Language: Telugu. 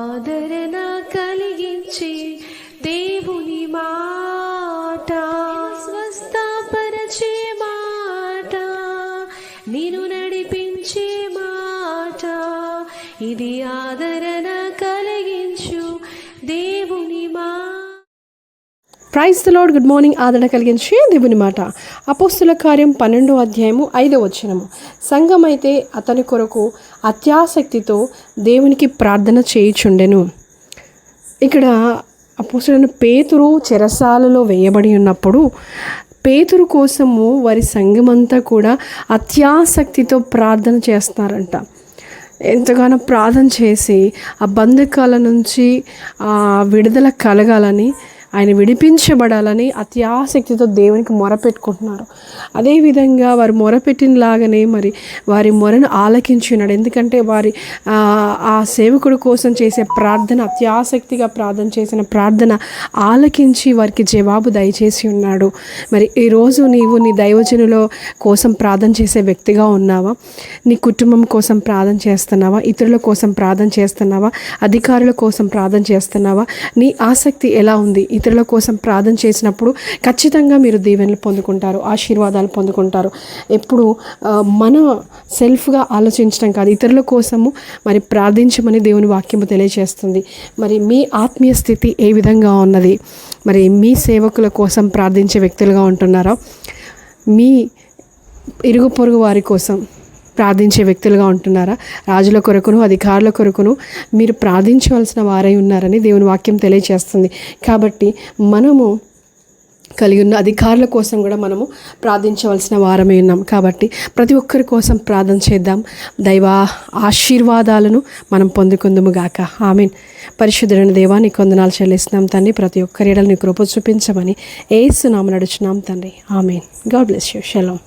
ఆదరణ కలిగించే దేవుని మాట. స్వస్థపరచే మాట. నేను నడిపించే మాట. ఇది ఆదరణ కలిగించు దేవుని మా praise the lord good morning ఆదరణ కలిగించే దేవుని మాట. అపోస్తుల కార్యం పన్నెండో అధ్యాయము ఐదో వచనము. సంఘం అయితే అతని కొరకు అత్యాసక్తితో దేవునికి ప్రార్థన చేయుచుండెను. ఇక్కడ అపోస్తులను పేతురు చెరసాలలో వేయబడి ఉన్నప్పుడు పేతురు కోసము వారి సంఘమంతా కూడా అత్యాసక్తితో ప్రార్థన చేస్తున్నారంట. ఎంతగానో ప్రార్థన చేసి ఆ బంధకాల నుంచి ఆ విడుదల కలగాలని ఆయన విడిపించబడాలని అతి ఆసక్తితో దేవునికి మొరపెట్టుకుంటున్నారు. అదేవిధంగా వారు మొరపెట్టినలాగానే మరి వారి మొరను ఆలకించున్నాడు ఎందుకంటే వారి ఆ, ఆ సేవకుడు కోసం చేసే ప్రార్థన అతి ఆసక్తిగా ప్రార్థన చేసిన ప్రార్థన ఆలకించి వారికి జవాబు దయచేసి ఉన్నాడు. మరి ఈరోజు నీవు నీ దైవజనుల కోసం ప్రార్థన చేసే వ్యక్తిగా ఉన్నావా? నీ కుటుంబం కోసం ప్రార్థన చేస్తున్నావా? ఇతరుల కోసం ప్రార్థన చేస్తున్నావా? అధికారుల కోసం ప్రార్థన చేస్తున్నావా? నీ ఆసక్తి ఎలా ఉంది? ఇతరుల కోసం ప్రార్థన చేసినప్పుడు ఖచ్చితంగా మీరు దీవెనలు పొందుకుంటారు ఆశీర్వాదాలు పొందుకుంటారు. ఎప్పుడు మన సెల్ఫ్గా ఆలోచించడం కాదు ఇతరుల కోసము మరి ప్రార్థించమని దేవుని వాక్యము తెలియజేస్తుంది. మరి మీ ఆత్మీయ స్థితి ఏ విధంగా ఉన్నది? మరి మీ సేవకుల కోసం ప్రార్థించే వ్యక్తులుగా ఉంటున్నారా? మీ ఇరుగు పొరుగు వారి కోసం ప్రార్థించే వ్యక్తులుగా ఉంటున్నారా? రాజుల కొరకును అధికారుల కొరకును మీరు ప్రార్థించవలసిన వారై ఉన్నారని దేవుని వాక్యం తెలియజేస్తుంది కాబట్టి మనము కలిగి ఉన్న అధికారుల కోసం కూడా మనము ప్రార్థించవలసిన వారమే ఉన్నాం. కాబట్టి ప్రతి ఒక్కరి కోసం ప్రార్థన చేద్దాం. దైవ ఆశీర్వాదాలను మనం పొందుకుందుము గాక. ఆమెన్. పరిశుద్ధుడైన దేవా నీ కొందనాలు చెల్లిస్తున్నాం తండ్రి. ప్రతి ఒక్కరి ఎడలు నీ కృప చూపించమని ఏసు నామ నడుచున్నాం తండ్రి. ఆమెన్. God bless you. షెలం.